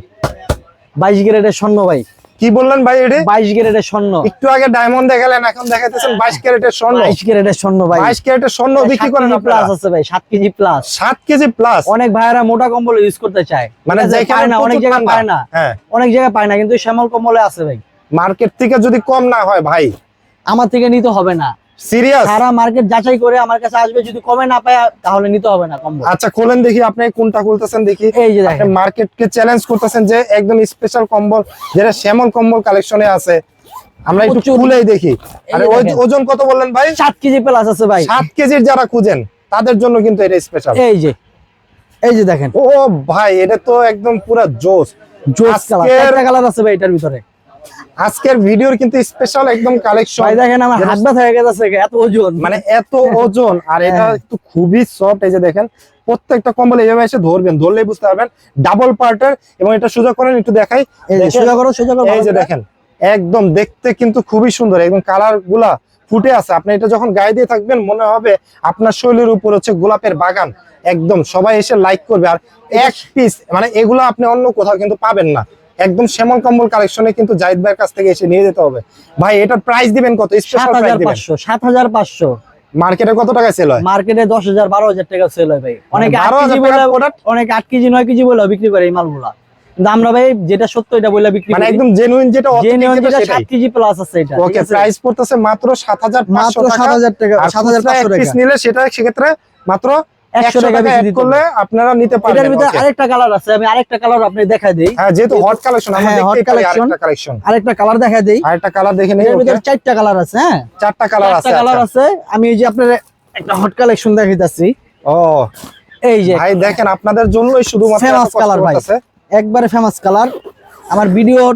B: বাইশ গ্রেডের স্বর্ণ ভাই।
A: কি বললেন ভাই এটি?
B: বাইশ ক্যারেটের স্বর্ণ।
A: একটু আগে ডায়মন্ড দেখালেন এখন দেখাইতেছেন বাইশ ক্যারেটের স্বর্ণ।
B: বাইশ ক্যারেটের স্বর্ণ ভাই।
A: বাইশ ক্যারেটের স্বর্ণ বিক্রি করেন
B: প্লাস আছে ভাই সাত কেজি প্লাস
A: সাত কেজি প্লাস
B: অনেক ভাইয়েরা মোটা কম্বল ইউজ করতে চায়।
A: মানে
B: পায় না অনেক জায়গায় পায় না।
A: হ্যাঁ।
B: অনেক জায়গায় পায় না কিন্তু শ্যামল কম্বলে আছে ভাই।
A: মার্কেট থেকে যদি কম না হয় ভাই।
B: আমার থেকে নিতে হবে না।
A: সিরিয়াস
B: সারা মার্কেট যাচাই করে আমার কাছে আসবে যদি কমে না পায় তাহলে নিতে হবে না কম্বল
A: আচ্ছা খোলেন দেখি আপনি কোনটা খুলতেছেন দেখি।
B: এই যে দেখেন।
A: মার্কেটকে চ্যালেঞ্জ করতেছেন যে একদম স্পেশাল কম্বল যেটা শ্যামল কম্বল কালেকশনে আছে। আমরা একটু খুলেই দেখি। আরে ওই ওজন কত বললেন ভাই?
B: সাত কেজি প্লাস আছে ভাই।
A: সাত কেজির যারা খুঁজেন তাদের জন্য কিন্তু এটা স্পেশাল
B: এই যে। এই যে দেখেন।
A: ও ভাই এটা তো একদম পুরা জোস
B: জোস কালার কালার আছে ভাই এটার ভিতরে।
A: আজকের ভিডিওর কিন্তু স্পেশাল একদম কালেকশন
B: ভাই দেখেন আমার হাত ব্যথা হয়ে গেছে এত ওজন।
A: মানে এত ওজন আর এটা
B: হ্যাঁ।
A: একটু খুবই সফট এই যে দেখেন প্রত্যেকটা কম্বল এইভাবে এসে ধরবেন ধরলেই বুঝতে পারবেন ডাবল পার্টের এবং এটা সোজা করেন একটু দেখাই।
B: সোজা করো সোজা করো
A: এই যে দেখেন একদম দেখতে কিন্তু খুবই সুন্দর একদম কালারগুলা ফুটে আছে। আপনি এটা যখন গায়ে দিয়ে থাকবেন মনে হবে আপনার শরীরের উপর হচ্ছে গোলাপের বাগান। একদম সবাই এসে লাইক করবে আর এক পিস মানে এগুলো আপনি অন্য কোথাও কিন্তু পাবেন না। একদম শ্যামল কম্বল কালেকশনে কিন্তু জাহিদ ভাইয়ের কাছ থেকে এসে নিয়ে যেতে হবে। ভাই এটার প্রাইস দিবেন কত? স্পেশাল প্রাইস দিবেন? মার্কেটে কত টাকা সেল হয়?
B: মার্কেটে দশ হাজার বারো হাজার টাকা সেল হয় ভাই। অনেকে
A: 12,000
B: কেজি বলে? অনেকে আট কেজি নয় কেজি বলে বিক্রি করে এই মালগুলা। কিন্তু আমরা ভাই যেটা সত্য এটা বলে বিক্রি
A: মানে
B: করি।
A: একদম জেনুইন যেটা
B: কেজি প্লাস আছে এটা
A: ওকে প্রাইস পড়তেছে মাত্র সাত হাজার
B: মাত্র
A: পাঁচশো
B: সাত
A: টাকা পিস
B: টাকা।
A: নিলে সেটা সেক্ষেত্রে মাত্র
B: একশো
A: একশো
B: টাকা
A: টাকা
B: বেশি দিতে
A: করলে আপনারা নিতে
B: ভিতরে আরেকটা কালার আছে আমি আরেকটা কালার আপনি দেখাই দেই।
A: হ্যাঁ যেহেতু হট কালেকশন আমরা পারি আরেকটা কালেকশন
B: আরেকটা কালার দেখাই দেই।
A: আরেকটা কালার দেখে নেই
B: এর ভিতরে চারটা কালার আছে হ্যাঁ?
A: চারটা কালার আছে
B: চারটা কালার
A: আচ্ছা।
B: আছে। আমি এই যে একটা হট কালেকশন দেখাইতাছি।
A: ও
B: এই যে
A: ভাই দেখেন আপনাদের জন্যই শুধুমাত্র
B: ফেমাস কালার ভাই। একবারে ফেমাস কালার আমার ভিডিওর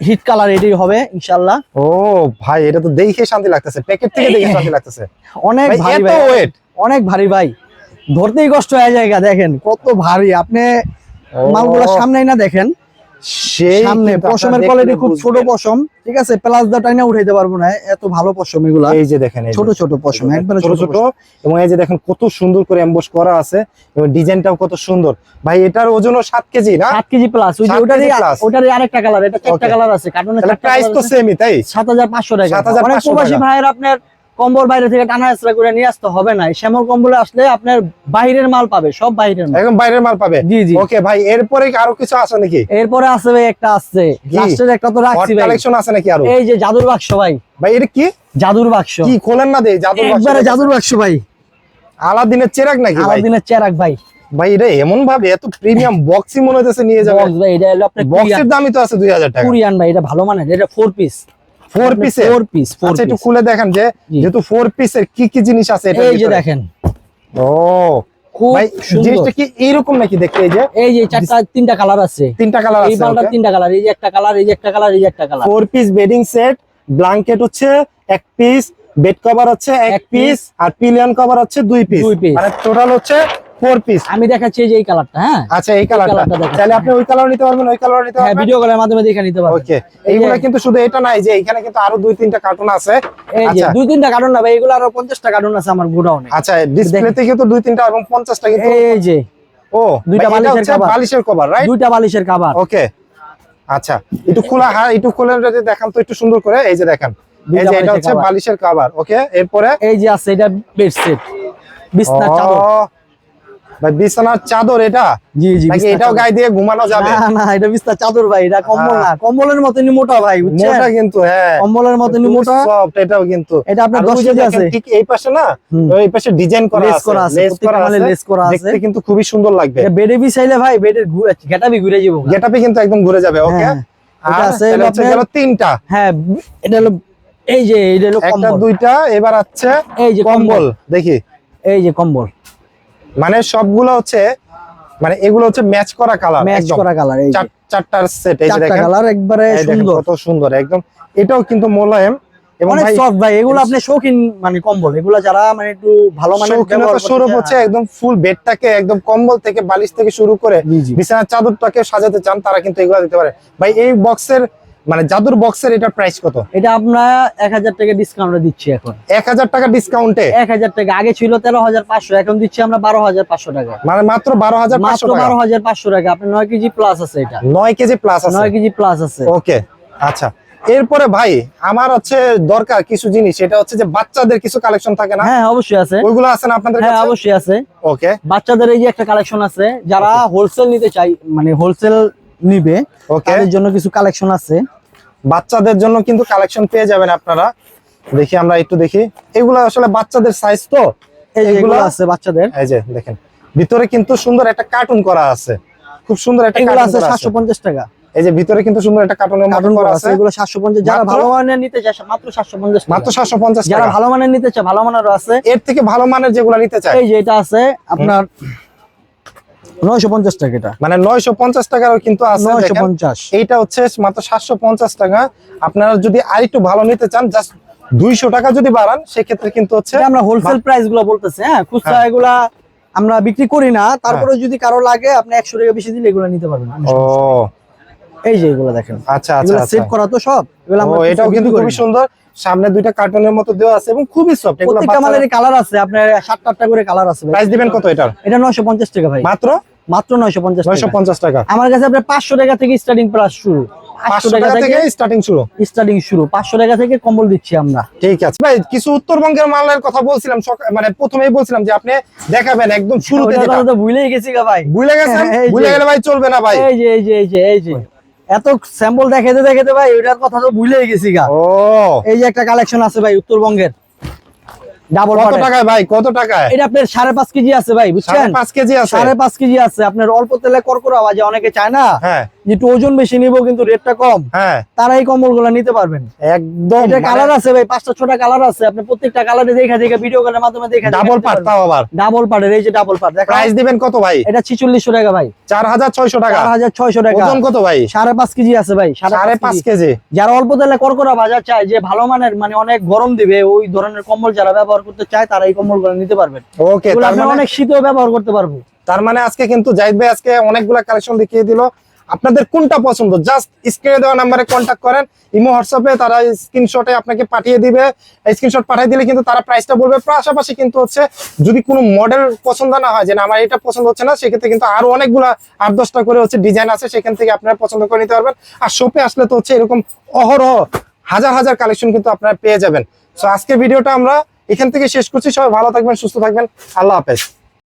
B: হিট কালার এটাই হবে ইনশাআল্লাহ।
A: ও ভাই এটা তো দেখে শান্তি লাগতেছে। প্যাকেট থেকে দেখে শান্তি লাগতেছে।
B: অনেক ভারী ভাই।
A: ওয়েট
B: অনেক ভারী ভাই। ধরতেই কষ্ট হয়ে যায় দেখেন কত ভারী। আপনি মালগুলো সামনে না দেখেন।
A: সেই
B: সামনে পশমের কোয়ালিটি খুব ছোট পশম ঠিক আছে? প্লাস দা টাইনা উঠাইতে পারব না এত ভালো পশম এগুলা।
A: এই যে দেখেন
B: ছোট ছোট পশম একবারে
A: ছোট ছোট এবং এই যে দেখেন কত সুন্দর করে এমবস করা আছে এবং ডিজাইনটাও কত সুন্দর। ভাই এটার ওজনও কেজি না?
B: কেজি প্লাস ওই যে ওটারই আরেকটা কালার এটা চারটা কালার আছে
A: প্রাইস তো সেমই তাই?
B: সাত হাজার পাঁচশো টাকা।
A: 7,500
B: প্রবাসী ভাইয়ের আপনার কম্বল বাইরে থেকে টানা হেসরা করে নিয়ে আসতে হবে না। শ্যামল কম্বলে আসলে আপনার বাইরের মাল পাবে সব বাইরের মাল।
A: একদম বাইরের মাল পাবে?
B: জি জি।
A: ওকে ভাই এরপরে কি আরও কিছু আছে নাকি?
B: এরপরে আছে ভাই একটা আছে। লাস্টের একটা তো রাখছি ভাই।
A: কালেকশন আছে নাকি আরও?
B: এই যে জাদুর বাক্স ভাই।
A: ভাই এটা কি?
B: জাদুর বাক্স।
A: কি খোলেন না দেই জাদুর বাক্স।
B: একবারে জাদুর বাক্স ভাই।
A: আলাদিনের চেরাক নাকি ভাই?
B: আলাদিনের চেরাক ভাই।
A: ভাই এটা এমন ভাবে এত প্রিমিয়াম বক্সই মনে হইতেছে নিয়ে যাবে।
B: বক্স ভাই এটা হলো আপনার
A: বক্সের দামই তো আছে দুই হাজার টাকা।
B: কুরিয়ান ভাই এটা ভালো মানের এটা ফোর পিস
A: ফোর পিসে
B: ফোর পিস
A: আচ্ছা একটু খুলে দেখেন যে যেহেতু ফোর পিসের কি কি জিনিস আছে এটা
B: এই যে দেখেন।
A: ও
B: খুব
A: জিনিসটা কি এইরকম নাকি দেখতে এই যে?
B: এই যে চারটা তিনটা কালার আছে।
A: তিনটা কালার
B: এই তিনটা কালার এই যে একটা কালার এই যে একটা কালার এই যে একটা colour
A: four piece bedding set blanket হচ্ছে এক পিস বেড কভার হচ্ছে এক পিস আর পিলিয়ন কভার হচ্ছে দুই পিস। মানে টোটাল হচ্ছে ফোর পিস
B: আমি দেখাচ্ছি যে এই কালারটা হ্যাঁ?
A: আচ্ছা এই কালারটা তাহলে আপনি ওই কালার নিতে পারবেন ওই কালার নিতে
B: হ্যাঁ
A: পারবেন।
B: ভিডিও কলের মাধ্যমে দেখে নিতে পারবেন।
A: ওকে এইগুলা কিন্তু শুধু এটা নাই যে এখানে কিন্তু আরও দুই তিনটা কার্টুন আছে।
B: এই যে
A: আচ্ছা।
B: দুই তিনটা কার্টুন না ভাই এগুলো আরও পঞ্চাশটা কার্টুন আছে আমার গোডাউনে।
A: আচ্ছা ডিসপ্লেতে কিন্তু দুই তিনটা এবং পঞ্চাশটা কিন্তু
B: এই যে।
A: ও
B: দুইটা বালিশের
A: হচ্ছে বালিশের কভার রাইট
B: দুইটা বালিশের কাবার
A: ওকে আচ্ছা একটু খোলা হ্যাঁ একটু খোলা যদি দেখান তো একটু সুন্দর করে। এই যে দেখেন এই যে এটা হচ্ছে বালিশের কভার ওকে এরপরে?
B: এই যে আছে এটা বেডশিট বিছনার চাদর।
A: ভাই বিছানার চাদর এটা?
B: জি জি
A: নাকি এটাও গায়ে দিয়ে ঘুমানো যাবে?
B: না না এটা বিছনার চাদর ভাই এটা কম্বল না। কম্বলের মতনই মোটা ভাই
A: মোটা কিন্তু হ্যাঁ।
B: কম্বলের মতনই মোটা।
A: সফট এটাও কিন্তু।
B: এটা আপনার
A: আর
B: 10 কেজি আছে।
A: ঠিক এই পাশে না। ওই পাশে ডিজাইন করা আছে
B: করা আছে।
A: লেস করা আছে।
B: লেস করা আছে।
A: দেখতে কিন্তু খুবই সুন্দর লাগবে।
B: এটা বেডে বিছাইলে ভাই বেডের গেটাবি ঘুরে যাব
A: গেটআপে কিন্তু একদম ঘুরে যাবে ওকে
B: হ্যাঁ, এটা আছে
A: এটা তিনটা।
B: হ্যাঁ এটা হলো এই যে এটা হলো
A: একটা
B: কম্বল।
A: দুইটা এবার আছে
B: এই যে কম্বল
A: দেখি।
B: এই যে কম্বল।
A: মানে সবগুলো হচ্ছে মানে এগুলো হচ্ছে ম্যাচ করা কালার
B: ম্যাচ করা কালার এই
A: চারটার সেট এই দেখেন।
B: কালার একবারে সুন্দর।
A: কত সুন্দর একদম। এটাও কিন্তু মোলায়েম এবং ভাই
B: সফট ভাই এগুলো আপনি শৌখিন মানে কম্বল এগুলো যারা মানে একটু ভালো মানের ব্যবহার করতে
A: স্বরূপ হচ্ছে একদম ফুল বেডটাকে একদম কম্বল থেকে বালিশ থেকে শুরু করে। বিছানার চাদরটাকে সাজাতে চান তারা কিন্তু এগুলো দিতে পারে। ভাই এই বক্সের মানে জাদুর বক্সের এটা প্রাইস কত?
B: এটা আমরা এক হাজার টাকা ডিসকাউন্টে দিচ্ছি এখন।
A: এক হাজার টাকা ডিসকাউন্টে
B: এক হাজার টাকা। আগে ছিল তেরো হাজার পাঁচশো এখন দিচ্ছি আমরা বারো হাজার পাঁচশো টাকা।
A: মানে মাত্র বারো হাজার
B: মাত্র বারো হাজার পাঁচশো টাকা। আপনার নয় কেজি প্লাস আছে এটা।
A: নয় কেজি প্লাস আছে?
B: নয় কেজি প্লাস আছে।
A: ওকে আচ্ছা। এরপরে ভাই আমার হচ্ছে দরকার কিছু জিনিস। এটা হচ্ছে যে বাচ্চাদের কিছু কালেকশন থাকে না?
B: হ্যাঁ অবশ্যই আছে।
A: ওইগুলো আছে না আপনাদের
B: হ্যাঁ অবশ্যই আছে।
A: ওকে।
B: বাচ্চাদের এই যে একটা কালেকশন আছে যারা হোলসেল নিতে চাই মানে হোলসেল নিবে তাদের জন্য কিছু কালেকশন আছে।
A: বাচ্চাদের জন্য কিন্তু কালেকশন পেয়ে যাবেন আপনারা। দেখি আমরা একটু দেখি। এগুলো আসলে বাচ্চাদের সাইজ তো?
B: এই যে
A: এগুলো?
B: এগুলো আছে বাচ্চাদের।
A: এই যে দেখেন ভিতরে কিন্তু সুন্দর একটা কার্টুন করা আছে। খুব সুন্দর একটা
B: এগুলো
A: কার্টুন
B: আছে
A: করা
B: সাতশো
A: আছে
B: পঞ্চাশ টাকা।
A: এই যে ভিতরে কিন্তু সুন্দর একটা কার্টুনের মতো করা আছে।
B: এগুলো সাতশো পঞ্চাশ। যারা ভালো মানের নিতে চায় মাত্র সাতশো পঞ্চাশ
A: মাত্র
B: টাকা
A: সাতশো পঞ্চাশ
B: যারা ভালো মানের নিতে চায় ভালো মানেরও আছে।
A: এর থেকে ভালো মানের যেগুলো নিতে চায়।
B: এই যে এটা আছে আপনার নয়শো পঞ্চাশ টাকা এটা।
A: মানে নয়শো পঞ্চাশ টাকারও কিন্তু আছে
B: নয়শো
A: দেখেন।
B: পঞ্চাশ।
A: এইটা হচ্ছে মাত্র সাতশো পঞ্চাশ টাকা। আপনারা যদি আরেকটু ভালো নিতে চান জাস্ট দুইশো টাকা যদি বাড়ান সেক্ষেত্রে কিন্তু হচ্ছে
B: আমরা হোলসেল প্রাইসগুলো বলতেছি হ্যাঁ? খুচরা
A: হ্যাঁ।
B: এগুলা আমরা বিক্রি করি না। তারপরে যদি কারও লাগে আপনি একশো টাকা বেশি দিলে এগুলো নিতে পারবেন।
A: ও
B: এই যে এগুলো দেখেন।
A: আচ্ছা আচ্ছা
B: এগুলো
A: আচ্ছা।
B: সেভ করা তো সব। এগুলো আমরা
A: এটাও কিন্তু খুবই সুন্দর। সামনে দুইটা কার্টুনের মতো দেওয়া আছে এবং খুবই সফট এগুলো
B: প্রত্যেকটা মালের কালার আছে আপনার সাতটা আটটা করে কালার আছে
A: প্রাইস দিবেন কত এটার?
B: এটা নয়শো পঞ্চাশ টাকা ভাই।
A: মাত্র?
B: মাত্র নয়শো পঞ্চাশ
A: নয়শো
B: টাকা
A: পঞ্চাশ টাকা।
B: আমার কাছে আপনার পাঁচশো টাকা থেকে স্টার্টিং প্রাইস শুরু।
A: পাঁচশো টাকা থেকে স্টার্টিং শুরু।
B: স্টার্টিং শুরু। পাঁচশো টাকা থেকে কম্বল দিচ্ছি আমরা।
A: ঠিক আছে। ভাই কিছু উত্তরবঙ্গের মালের কথা বলছিলাম মানে প্রথমেই বলছিলাম যে আপনি দেখাবেন একদম শুরুতে যেটা।
B: তো ভুলেই গেছি গা ভাই।
A: ভুলে গেছেন? ভুলে গেলে ভাই চলবে না ভাই।
B: এই যে এই যে এই যে এই যে। এত স্যাম্পল দেখাতে দেখাতে ভাই ওইটার কথা তো ভুলেই গেছি গা।
A: ও।
B: এই যে একটা কালেকশন আছে ভাই উত্তরবঙ্গের। ডাবল
A: কত টাকায় ভাই? কত টাকায়?
B: এটা আপনার সাড়ে পাঁচ কেজি আছে ভাই বুঝছেন?
A: পাঁচ কেজি আছে।
B: সাড়ে পাঁচ কেজি আছে। আপনার অল্প তেলে করকরা আওয়াজে অনেকে চায় না?
A: হ্যাঁ।
B: যে একটু ওজন বেশি নিবো কিন্তু রেটটা কম।
A: হ্যাঁ।
B: তারা এই কম্বলগুলা নিতে পারবেন।
A: একদম
B: এটা কালার আছে ভাই পাঁচটা ছটা কালার আছে। আপনি প্রত্যেকটা কালারে দেখা দেখা ভিডিও কলের মাধ্যমে দেখা
A: ডাবল পার্ট তাও আবার।
B: ডাবল পার্টের এই যে ডাবল পার্ট
A: প্রাইস দিবেন কত ভাই?
B: এটা ছিচল্লিশশো টাকা ভাই।
A: চার হাজার ছয়শো টাকা।
B: চার হাজার ছয়শো টাকা।
A: ওজন কত ভাই?
B: সাড়ে পাঁচ কেজি আছে ভাই
A: সাড়ে পাঁচ
B: কেজি।
A: কেজি।
B: যারা অল্প তেলে করকরা বাজার চায় যে ভালো মানের মানে অনেক গরম দিবে ওই ধরনের কম্বল যারা ব্যবহার করতে চায় তারা এই কম্বলগুলো নিতে পারবেন।
A: ওকে তার মানে
B: অনেক শীতেও ব্যবহার করতে পারব।
A: তার মানে আজকে কিন্তু জাহিদ ভাই আজকে অনেকগুলা কালেকশন দেখিয়ে দিল। আপনাদের কোনটা পছন্দ? জাস্ট স্ক্রিনে দেওয়া নাম্বারে কন্ট্যাক্ট করেন, ইমো হোয়াটসঅ্যাপে তারা স্ক্রিনশটে আপনাকে পাঠিয়ে দিবে। স্ক্রিনশট পাঠিয়ে দিলে কিন্তু তারা প্রাইসটা বলবে। পাশাপাশি কিন্তু হচ্ছে, যদি কোনো মডেল পছন্দ না হয়, যে আমার এটা পছন্দ হচ্ছে না, সেক্ষেত্রে কিন্তু আরও অনেকগুলা আট দশটা করে হচ্ছে ডিজাইন আছে, সেখান থেকে আপনারা পছন্দ করে নিতে পারবেন। আর শপে আসলে তো হচ্ছে এরকম অহরহ হাজার হাজার কালেকশন কিন্তু আপনারা পেয়ে যাবেন। সো আজকে ভিডিওটা আমরা এখান থেকে শেষ করছি। সবাই ভালো থাকবেন, সুস্থ থাকবেন। আল্লাহ হাফেজ।